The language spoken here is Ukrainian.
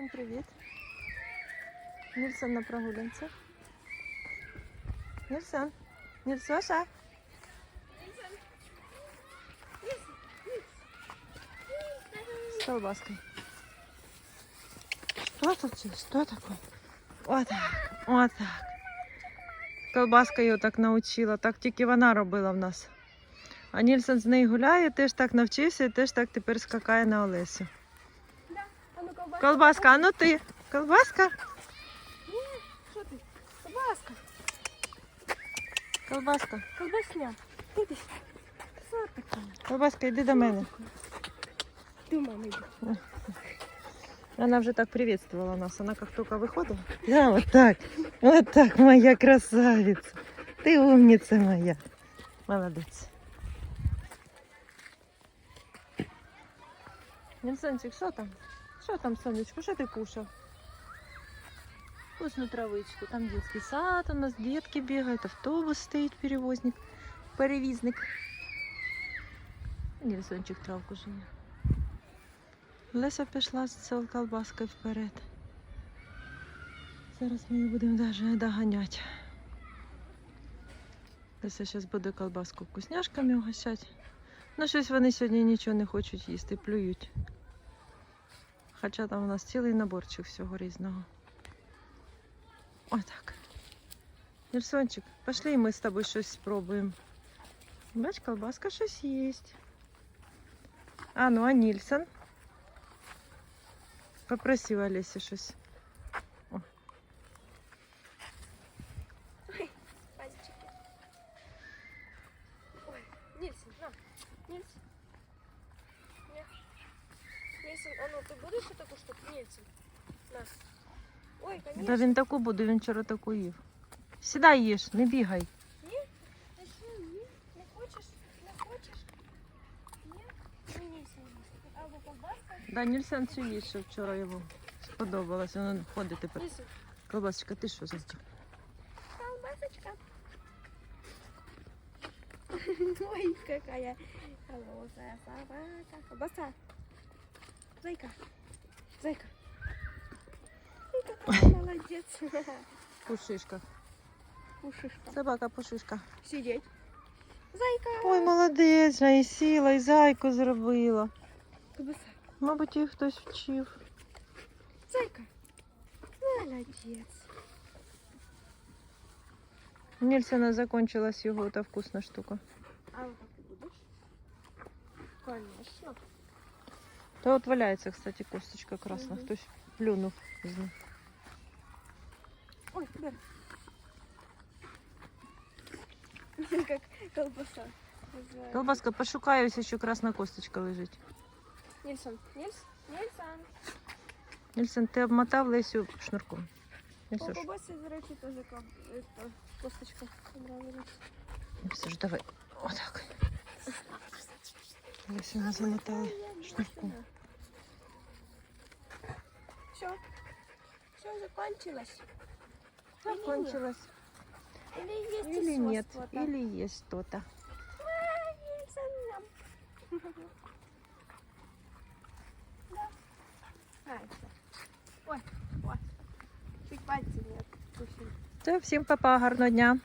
Всім привіт. Нільсон на прогулянці. Нільсон. Нільсоша. С колбаской. Что тут? Что такое? Вот так, вот. Колбаска його так навчила, так тільки вона робила в нас. А Нільсон з нею гуляє, теж так навчився і теж так тепер скакає на Олесю. Колбаска. А ну ти. Колбаска? Ні, що ти? Колбаска. Колбаска. Колбасня. Що таке? Колбаска, йди до мене. Ти мама йди. Она вже так приветствовала нас. Она как только выходила. Да, вот так. Вот так, моя красавица. Ты умница моя. Молодець. Нельсончик, що там? Що там, сонечко? Що ти кушав? Вкусну травичку. Там детский сад у нас, детки бегают, автобус стоит, перевозник, перевізник. Нельсончик травку жує. Леся пішла з цією колбаскою вперед. Зараз ми її будемо навіть доганяти. Леся зараз буде колбаску вкусняшками угощати. Ну, щось вони сьогодні нічого не хочуть їсти, плюють. Хоча там у нас цілий наборчик всього різного. Отак. Нельсончик, пошли і ми з тобою щось спробуємо. Бач, колбаска щось є. А ну, а Нільсон? Попросив Олесі щось. Будеш таку штуку? Нільсон. На. Ой, Та він таку буде, він вчора таку їв. Сідай їж, не бігай. Ти що, ні? Не хочеш? Не хочеш? Ні? Ну, Нільсон. Або колбаска. Да, Нільсон цю їсть, що вчора йому сподобалось. Він ходить тепер. Колбасочка, ти що за дівчинка? Колбасочка. Ой, какая хорошая собака. Колбаса. Зайка. Зайка. Ой, какая молодец. Пушишка. Пушишка. Собака пушишка. Сидеть. Зайка. Ой, молодець, і сіла, і зайку зробила. Мабуть, їх хтось вчив. Зайка. Молодец. У Нільсона закончилась його та вкусна штука. А вот ты будешь? Конечно. Та от валяється, кстати, косточка красна. Мгм. Хтось плюнув з них. Ой, бери. Как колбаса. называется. Колбаска, пошукай, ось ще красна косточка лежить. Нильсон. Нильс? Нильсон. Нільсон, ти обмотав Лесю шнурком. По Нельсош. колбасе, до речі, теж ко- это, косточка понравилась. Все ж давай. Отак. Ось вона замотали шнурку. Все, все закончилось. Закончилось. Или есть Или нет, или есть что-то. Ой, ой, чуть пальці не відпустили. Та папа, гарного дня.